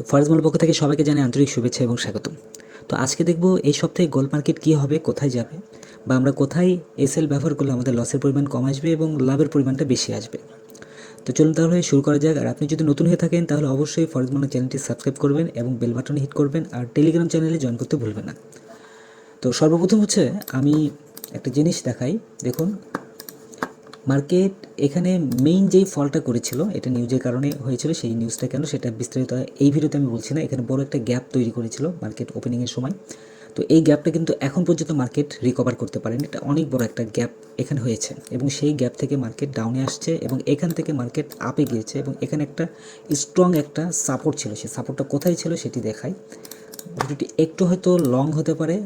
তো ফরেজমল পক্ষ থেকে সবাইকে জানাই আন্তরিক শুভেচ্ছা এবং স্বাগতম। তো আজকে দেখব এই সপ্তাহে গোল্ড মার্কেট কী হবে, কোথায় যাবে বা আমরা কোথায় এসএল ব্যবহার করলে আমাদের লসের পরিমাণ কম আসবে এবং লাভের পরিমাণটা বেশি আসবে। তো চলুন তাহলে শুরু করা যাক। আর আপনি যদি নতুন হয়ে থাকেন তাহলে অবশ্যই ফরেজমল চ্যানেলটি সাবস্ক্রাইব করবেন এবং বেল বাটনে হিট করবেন আর টেলিগ্রাম চ্যানেলে জয়েন করতে ভুলবেন না। তো সর্বপ্রথম হচ্ছে আমি একটা জিনিস দেখাই। দেখুন মার্কেট এখানে মেইন যেই ফলটা করেছিল, এটা নিউজের কারণে হয়েছিল, সেই নিউজটা কেন সেটা বিস্তারিত এই ভিডিওতে আমি বলছি না। এখানে বড় একটা গ্যাপ তৈরি করেছিল মার্কেট ওপেনিংয়ের সময়। তো এই গ্যাপটা কিন্তু এখন পর্যন্ত মার্কেট রিকভার করতে পারেনি। এটা অনেক বড় একটা গ্যাপ এখানে হয়েছে এবং সেই গ্যাপ থেকে মার্কেট ডাউনে আসছে এবং এখান থেকে মার্কেট আপে গিয়েছে এবং এখানে একটা স্ট্রং একটা সাপোর্ট ছিল। সেই সাপোর্টটা কোথায় ছিল সেটি দেখাই। ভিডিওটি একটু হয়তো লং হতে পারে,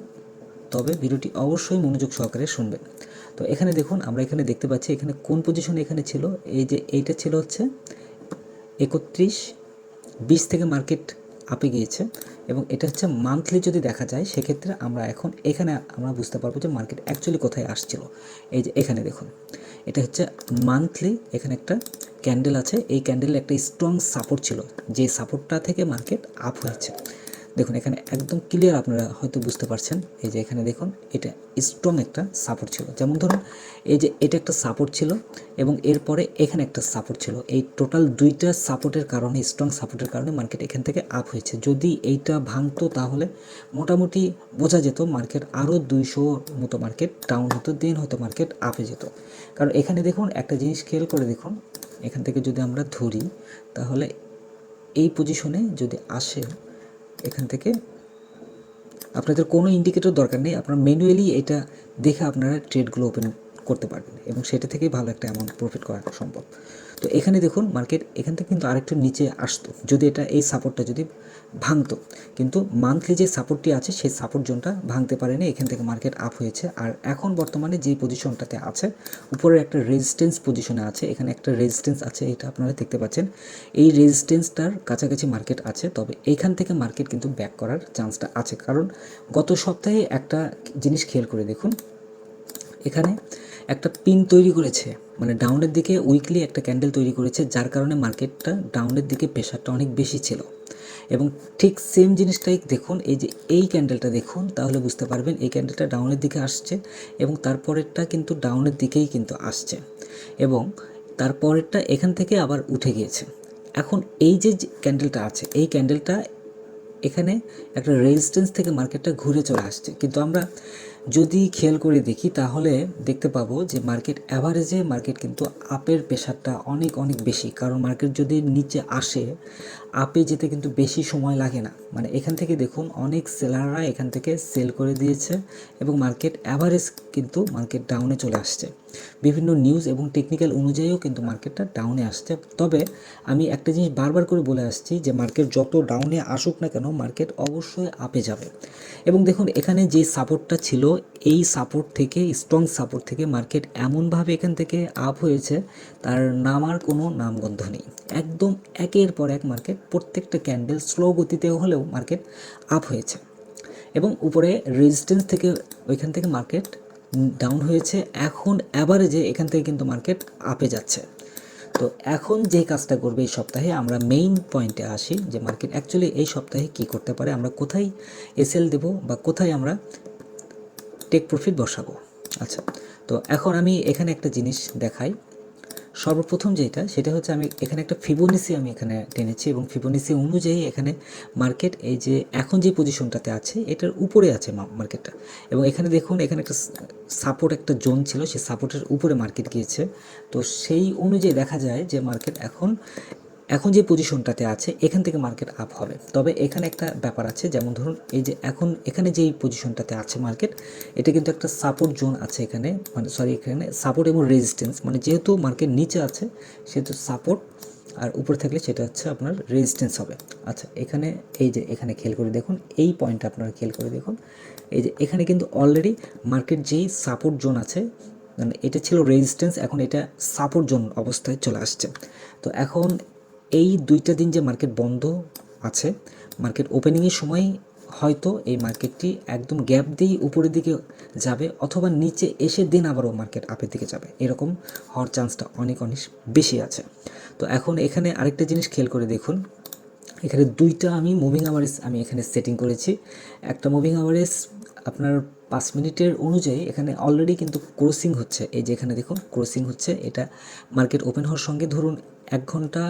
তবে ভিডিওটি অবশ্যই মনোযোগ সহকারে শুনবেন। তো এখানে দেখুন, আমরা এখানে দেখতে পাচ্ছি এখানে কোন পজিশন এখানে ছিল? এই যে এইটা ছিল হচ্ছে একত্রিশ বিশ থেকে মার্কেট আপে গিয়েছে এবং এটা হচ্ছে মান্থলি যদি দেখা যায়, সেক্ষেত্রে আমরা এখন এখানে আমরা বুঝতে পারব যে মার্কেট অ্যাকচুয়ালি কোথায় আসছিল। এই যে এখানে দেখুন, এটা হচ্ছে মান্থলি এখানে একটা ক্যান্ডেল আছে। এই ক্যান্ডেলে একটা স্ট্রং সাপোর্ট ছিল, যে সাপোর্টটা থেকে মার্কেট আপ হয়েছে। দেখুন, এখানে একদম ক্লিয়ার আপনারা হয়তো বুঝতে পারছেন। এই যে এখানে দেখুন, এটা স্ট্রং একটা সাপোর্ট ছিল। যেমন ধরুন, এই যে এটা একটা সাপোর্ট ছিল এবং এরপরে এখানে একটা সাপোর্ট ছিল। এই টোটাল দুইটা সাপোর্টের কারণে স্ট্রং সাপোর্টের কারণে মার্কেট এখান থেকে আপ হয়েছে। যদি এইটা ভাঙতো তাহলে মোটামুটি বোঝা যেত মার্কেট আরও দুইশো মতো মার্কেট ডাউন হতো দেন হয়তো মার্কেট আপে যেত। কারণ এখানে দেখুন, একটা জিনিস খেয়াল করে দেখুন, এখান থেকে যদি আমরা ধরি, তাহলে এই পজিশনে যদি আসে এখান থেকে। আপনাদের কোনো ইন্ডিকেটর দরকার নেই, আপনারা ম্যানুয়ালি এটা দেখে আপনারা ট্রেডগুলো ওপেন করতে পারবেন এবং সেটা থেকেই ভালো একটা অ্যামাউন্ট প্রফিট করা সম্ভব। তো এখানে দেখুন মার্কেট এখান থেকে কিন্তু আরেকটু নিচে আসতো। যদি এটা এই সাপোর্টটা যদি ভাঙতো, কিন্তু মান্থলি যে সাপোর্টটি আছে, সেই সাপোর্ট জোনটা ভাঙতে পারেনি, এখান থেকে মার্কেট আপ হয়েছে। আর এখন বর্তমানে যে পজিশনটাতে আছে উপরে একটা রেজিস্ট্যান্স পজিশনে আছে, এখানে একটা রেজিস্ট্যান্স আছে, এটা আপনারা দেখতে পাচ্ছেন। এই রেজিস্ট্যান্সটার কাছাকাছি মার্কেট আছে, তবে এইখান থেকে মার্কেট কিন্তু ব্যাক করার চান্সটা আছে। কারণ গত সপ্তাহে একটা জিনিস খেয়াল করে দেখুন, এখানে একটা পিন তৈরি করেছে। মানে ডাউনের দিকে উইকলি একটা ক্যান্ডেল তৈরি করেছে, যার কারণে মার্কেটটা ডাউনের দিকে প্রেশারটা অনেক বেশি ছিল। এবং ঠিক সেম জিনিসটাই দেখুন, এই যে এই ক্যান্ডেলটা দেখুন, তাহলে বুঝতে পারবেন এই ক্যান্ডেলটা ডাউনের দিকে আসছে এবং তারপরেরটা কিন্তু ডাউনের দিকেই কিন্তু আসছে। এবং তারপরেরটা এখান থেকে আবার উঠে গিয়েছে। এখন এই যে ক্যান্ডেলটা আছে, এই ক্যান্ডেলটা এখানে একটা রেজিস্ট্যান্স থেকে মার্কেটটা ঘুরে চলে আসছে। কিন্তু আমরা যদি খেয়াল করে দেখি, তাহলে দেখতে পাবো যে মার্কেট অ্যাভারেজে মার্কেট কিন্তু আপের প্রেশারটা অনেক অনেক বেশি। কারণ মার্কেট যদি নিচে আসে আপে যেতে কিন্তু বেশি সময় লাগে না। মানে এখান থেকে দেখুন, অনেক সেলাররা এখান থেকে সেল করে দিয়েছে এবং মার্কেট অ্যাভারেজ কিন্তু মার্কেট ডাউনে চলে আসছে। বিভিন্ন নিউজ এবং টেকনিক্যাল অনুযায়ীও কিন্তু মার্কেটটা ডাউনে আসছে। তবে আমি একটা জিনিস বারবার করে বলে আসছি যে মার্কেট যত ডাউনে আসুক না কেন মার্কেট অবশ্যই আপে যাবে। এবং দেখুন, এখানে যে সাপোর্টটা ছিল, এই সাপোর্ট থেকে স্ট্রং সাপোর্ট থেকে মার্কেট এমনভাবে এখান থেকে আপ হয়েছে, তার নামার কোনো নামগন্ধ নেই। একদম একের পর এক মার্কেট প্রত্যেকটা ক্যান্ডেল স্লো গতিতে হলেও মার্কেট আপ হয়েছে। এবং উপরে রেজিস্ট্যান্স থেকে ওইখান থেকে মার্কেট ডাউন হয়েছে। এখন অ্যাভারেজে এখান থেকে কিন্তু মার্কেট আপে যাচ্ছে। তো এখন যে কাজটা করবে এই সপ্তাহে আমরা মেইন পয়েন্টে আসি যে মার্কেট অ্যাকচুয়ালি এই সপ্তাহে কি করতে পারে, আমরা কোথায় এসএল দেব বা কোথায় আমরা টেক প্রফিট বসাবো। আচ্ছা তো এখন আমি এখানে একটা জিনিস দেখাই। সর্বপ্রথম যেটা, সেটা হচ্ছে আমি এখানে একটা ফিবোনিসি আমি এখানে টেনেছি এবং ফিবোনিসি অনুযায়ী এখানে মার্কেট এই যে এখন যে পজিশনটাতে আছে, এটার উপরে আছে মার্কেটটা এবং এখানে দেখুন, এখানে একটা সাপোর্ট একটা জোন ছিল, সেই সাপোর্টের উপরে মার্কেট গিয়েছে। তো সেই অনুযায়ী দেখা যায় যে মার্কেট এখন এখন যে পজিশনটাতে আছে, এখান থেকে মার্কেট আপ হবে। তবে এখানে একটা ব্যাপার আছে, যেমন ধরুন এই যে এখন এখানে যেই পজিশনটাতে আছে মার্কেট এটা কিন্তু একটা সাপোর্ট জোন আছে এখানে মানে সরি এখানে সাপোর্ট এবং রেজিস্ট্যান্স মানে যেহেতু মার্কেট নিচে আছে, সেহেতু সাপোর্ট আর উপরে থাকলে সেটা হচ্ছে আপনার রেজিস্ট্যান্স হবে। আচ্ছা এখানে এই যে এখানে খেয়াল করে দেখুন, এই পয়েন্টটা আপনারা খেয়াল করে দেখুন, এই যে এখানে কিন্তু অলরেডি মার্কেট যেই সাপোর্ট জোন আছে মানে এটা ছিল রেজিস্ট্যান্স এখন এটা সাপোর্ট জোন অবস্থায় চলে আসছে। তো এখন এই দুইটা দিন যে মার্কেট বন্ধ আছে, মার্কেট ওপেনিংয়ের সময় হয়তো এই মার্কেটটি একদম গ্যাপ দিয়েই উপরের দিকে যাবে অথবা নিচে এসে দিন আবারও মার্কেট আপের দিকে যাবে। এরকম হওয়ার চান্সটা অনেক অনেক বেশি আছে। তো এখন এখানে আরেকটা জিনিস খেয়াল করে দেখুন। এখানে দুইটা আমি মুভিং আওয়ারেজ আমি এখানে সেটিং করেছি। একটা মুভিং আওয়ারেজ আপনার পাঁচ মিনিটের অনুযায়ী এখানে অলরেডি কিন্তু ক্রসিং হচ্ছে। এই যে এখানে দেখুন ক্রসিং হচ্ছে। এটা মার্কেট ওপেন হওয়ার সঙ্গে ধরুন এক ঘণ্টা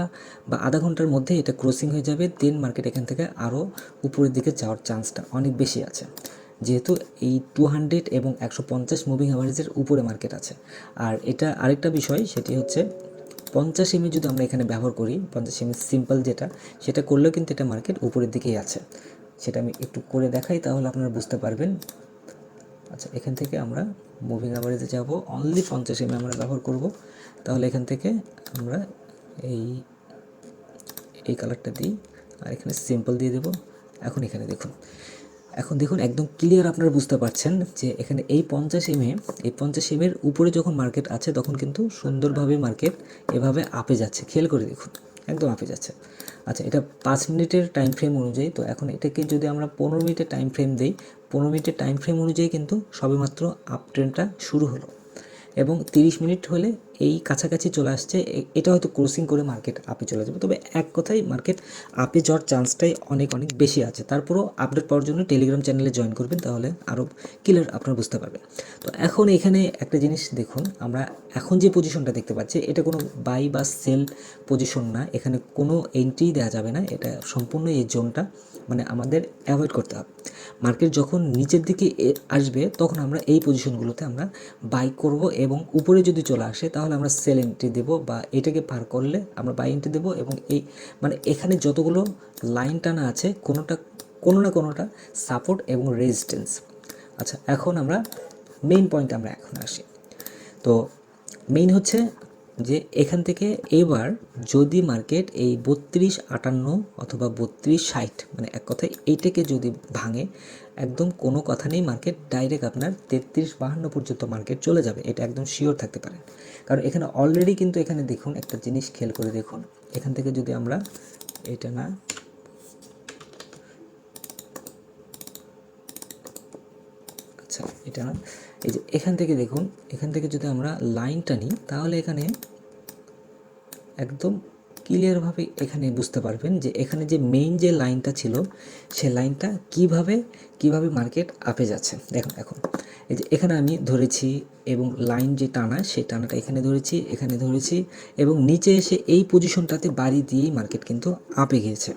বা আধা ঘণ্টার মধ্যে এটা ক্রসিং হয়ে যাবে। দেন মার্কেট এখান থেকে আরও উপরের দিকে যাওয়ার চান্সটা অনেক বেশি আছে। যেহেতু এই টু হান্ড্রেড এবং একশো পঞ্চাশ মুভিং অ্যাভারেজের উপরে মার্কেট আছে। আর এটা আরেকটা বিষয়, সেটি হচ্ছে পঞ্চাশ এমএ যদি আমরা এখানে ব্যবহার করি, পঞ্চাশ এমএ সিম্পল যেটা, সেটা করলেও কিন্তু এটা মার্কেট উপরের দিকেই আছে। সেটা আমি একটু করে দেখাই, তাহলে আপনারা বুঝতে পারবেন। আচ্ছা এখান থেকে আমরা মুভিং অ্যাভারেজে যাব। অনলি পঞ্চাশ এমএ আমরা ব্যবহার করব। তাহলে এখান থেকে আমরা এই এই কালারটা দিই আর এখানে সিম্পল দিয়ে দেবো। এখন এখানে দেখুন। এখন দেখুন, একদম ক্লিয়ার আপনারা বুঝতে পারছেন যে এখানে এই পঞ্চাশ এমএ এই পঞ্চাশ এমের উপরে যখন মার্কেট আছে, তখন কিন্তু সুন্দরভাবে মার্কেট এভাবে আপে যাচ্ছে। খেয়াল করে দেখুন, একদম আপে যাচ্ছে। আচ্ছা এটা পাঁচ মিনিটের টাইম ফ্রেম অনুযায়ী, তো এখন এটাকে যদি আমরা পনেরো মিনিটের টাইম ফ্রেম দিই পনেরো মিনিটের টাইম ফ্রেম অনুযায়ী কিন্তু সবেমাত্র আপ ট্রেনটা শুরু হলো। এবং তিরিশ মিনিট হলে এই কাছাকাছি চলে আসছে। এটা হয়তো ক্রসিং করে মার্কেট আপে চলে যাবে। তবে এক কথায় মার্কেট আপে যাওয়ার চান্সটাই অনেক অনেক বেশি আছে। তারপরও আপডেট পাওয়ার জন্য টেলিগ্রাম চ্যানেলে জয়েন করবেন, তাহলে আরও ক্লিয়ার আপনারা বুঝতে পারবেন। তো এখন এখানে একটা জিনিস দেখুন, আমরা এখন যে পজিশনটা দেখতে পাচ্ছি, এটা কোনো বাই বা সেল পজিশন না। এখানে কোনো এন্ট্রি দেওয়া যাবে না। এটা সম্পূর্ণ এই জোনটা মানে আমাদের অ্যাভয়েড করতে হবে। মার্কেট যখন নিচের দিকে আসবে, তখন আমরা এই পজিশনগুলোতে আমরা বাই করব এবং উপরে যদি চলে আসে, তাহলে আমরা সেল এন্ট্রি দেব বা এটাকে পার করলে আমরা বাই এন্ট্রি দেবো এবং এই মানে এখানে যতগুলো লাইন টানা আছে কোনোটা, কোনো না কোনোটা সাপোর্ট এবং রেজিস্ট্যান্স আচ্ছা এখন আমরা মেইন পয়েন্ট আমরা এখন আসি। তো মেইন হচ্ছে যে এখান থেকে এবার যদি মার্কেট এই বত্রিশ আটান্ন অথবা বত্রিশ ষাট মানে এক কথায় এইটাকে যদি ভাঙে একদম কোনো কথা নেই মার্কেট ডাইরেক্ট আপনার তেত্রিশ বাহান্ন পর্যন্ত মার্কেট চলে যাবে, এটা একদম শিওর থাকতে পারেন কারণ এখানে অলরেডি কিন্তু এখানে দেখুন, একটা জিনিস খেয়াল করে দেখুন, এখান থেকে যদি আমরা এটা না আচ্ছা এটা না, এই যে এখান থেকে দেখুন, এখান থেকে যদি আমরা লাইনটা নিই, তাহলে এখানে একদম ক্লিয়ারভাবে এখানে বুঝতে পারবেন যে এখানে যে মেইন যে লাইনটা ছিল, সে লাইনটা কীভাবে কীভাবে মার্কেট আপে যাচ্ছে। দেখুন এখন এই যে এখানে আমি ধরেছি এবং লাইন যে টানা সেই টানাটা এখানে ধরেছি এখানে ধরেছি এবং নিচে এসে এই পজিশনটাতে বাড়ি দিয়েই মার্কেট কিন্তু আপে গিয়েছে।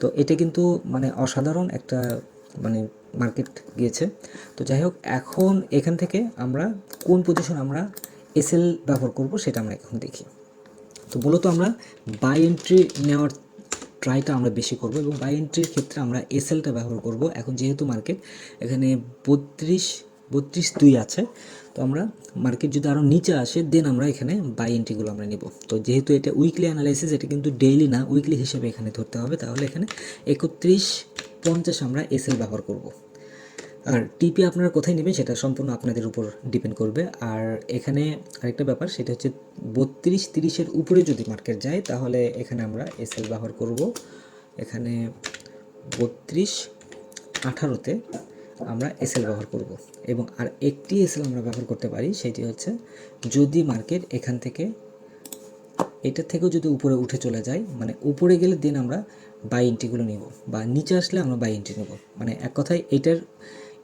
তো এটা কিন্তু মানে অসাধারণ একটা মানে মার্কেট গিয়েছে। তো যাই হোক, এখন এখান থেকে আমরা কোন পজিশন আমরা এসএল ব্যবহার করব সেটা আমরা এখন দেখি। তো মূলত আমরা বাই এন্ট্রি নেওয়ার ট্রাইটা আমরা বেশি করব এবং বাই এন্ট্রির ক্ষেত্রে আমরা এসএলটা ব্যবহার করব। এখন যেহেতু মার্কেট এখানে বত্রিশ বত্রিশ দুই আছে, তো আমরা মার্কেট যদি আরও নিচে আসে দেন আমরা এখানে বাই এন্ট্রিগুলো আমরা নিব। তো যেহেতু এটা উইকলি অ্যানালাইসিস এটা কিন্তু ডেইলি না উইকলি হিসেবে এখানে ধরতে হবে, তাহলে এখানে একত্রিশ পঞ্চাশ আমরা এসএল ব্যবহার করব। আর টিপি আপনারা কোথায় নেবেন সেটা সম্পূর্ণ আপনাদের উপর ডিপেন্ড করবে। আর এখানে আরেকটা ব্যাপার, সেটা হচ্ছে বত্রিশ তিরিশের উপরে যদি মার্কেট যায়, তাহলে এখানে আমরা এসএল ব্যবহার করব। এখানে বত্রিশ আঠারোতে আমরা এসএল ব্যবহার করব। এবং আর একটি এসএল আমরা ব্যবহার করতে পারি, সেটি হচ্ছে যদি মার্কেট এখান থেকে এটার থেকেও যদি উপরে উঠে চলে যায় মানে উপরে গেলে দেন আমরা বাই এন্ট্রিগুলো নিব, বা নিচে আসলে আমরা বাই এন্ট্রি নেব। মানে এক কথায় এটার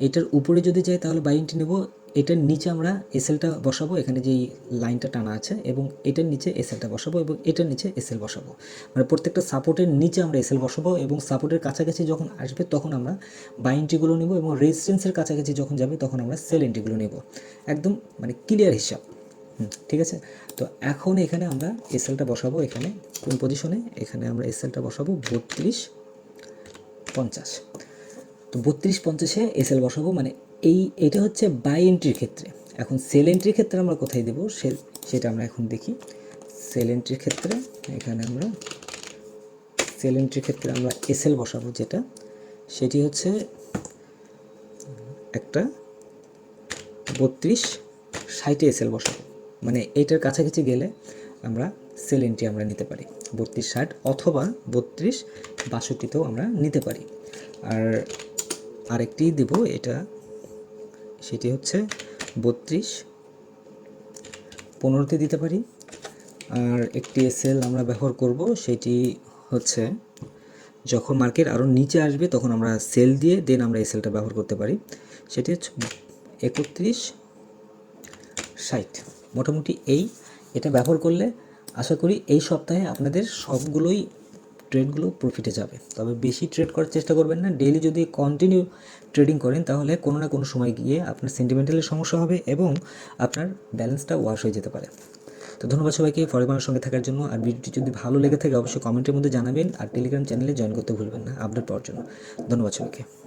এটার উপরে যদি যাই তাহলে বাই এন্ট্রি নেব। এটার নিচে আমরা এসএলটা বসাবো। এখানে যেই লাইনটা টানা আছে এবং এটার নিচে এসএলটা বসাবো এবং এটার নিচে এসএল বসাবো। মানে প্রত্যেকটা সাপোর্টের নিচে আমরা এসএল বসাবো এবং সাপোর্টের কাছাকাছি যখন আসবে তখন আমরা বাই এন্ট্রিগুলো নেব এবং রেজিস্ট্যান্সের কাছাকাছি যখন যাবে তখন আমরা সেল এন্ট্রিগুলো নেব। একদম মানে ক্লিয়ার হিসাব। ঠিক আছে? তো এখন এখানে আমরা এসএলটা বসাবো এখানে, কোন পজিশনে এখানে আমরা এসএলটা বসাবো বত্রিশ পঞ্চাশ। তো বত্রিশ পঞ্চাশে এসএল বসাবো মানে এই, এটা হচ্ছে বাই এন্ট্রির ক্ষেত্রে। এখন সেল এন্ট্রির ক্ষেত্রে আমরা কোথায় দেবো? সে সেটা আমরা এখন দেখি। সেল এন্ট্রির ক্ষেত্রে এখানে আমরা সেল এন্ট্রির ক্ষেত্রে আমরা এসএল বসাবো যেটা। সেটি হচ্ছে একটা বত্রিশ ষাটে এসএল বসাবো। মানে এইটার কাছাকাছি গেলে আমরা সেল এন্ট্রি আমরা নিতে পারি। বত্রিশ ষাট অথবা বত্রিশ বাষট্টিতেও আমরা নিতে পারি। আর আরেকটি দেব এটা। সেটি হচ্ছে বত্রিশ। পনেরোতে দিতে পারি। আর একটি এসএল আমরা ব্যবহার করব, সেটি হচ্ছে যখন মার্কেট আরও নিচে আসবে তখন আমরা সেল দিয়ে দেন আমরা এই সেলটা ব্যবহার করতে পারি। সেটি হচ্ছে একত্রিশ ষাট। মোটামুটি এই, এটা ব্যবহার করলে আশা করি এই সপ্তাহে আপনাদের সবগুলোই ট্রেডগুলো প্রফিটে যাবে। তবে বেশি ট্রেড করার চেষ্টা করবেন না। ডেইলি যদি কন্টিনিউ ট্রেডিং করেন, তাহলে কোনো না কোনো সময় গিয়ে আপনার সেন্টিমেন্টালের সমস্যা হবে এবং আপনার ব্যালেন্সটা ওয়াশ হয়ে যেতে পারে। তো ধন্যবাদ সবাইকে ফরেমার সঙ্গে থাকার জন্য। আর ভিডিওটি যদি ভালো লেগে থাকে, অবশ্যই কমেন্টের মধ্যে জানাবেন। আর টেলিগ্রাম চ্যানেলে জয়েন করতে ভুলবেন না। আপডেট পাওয়ার জন্য। ধন্যবাদ সবাইকে।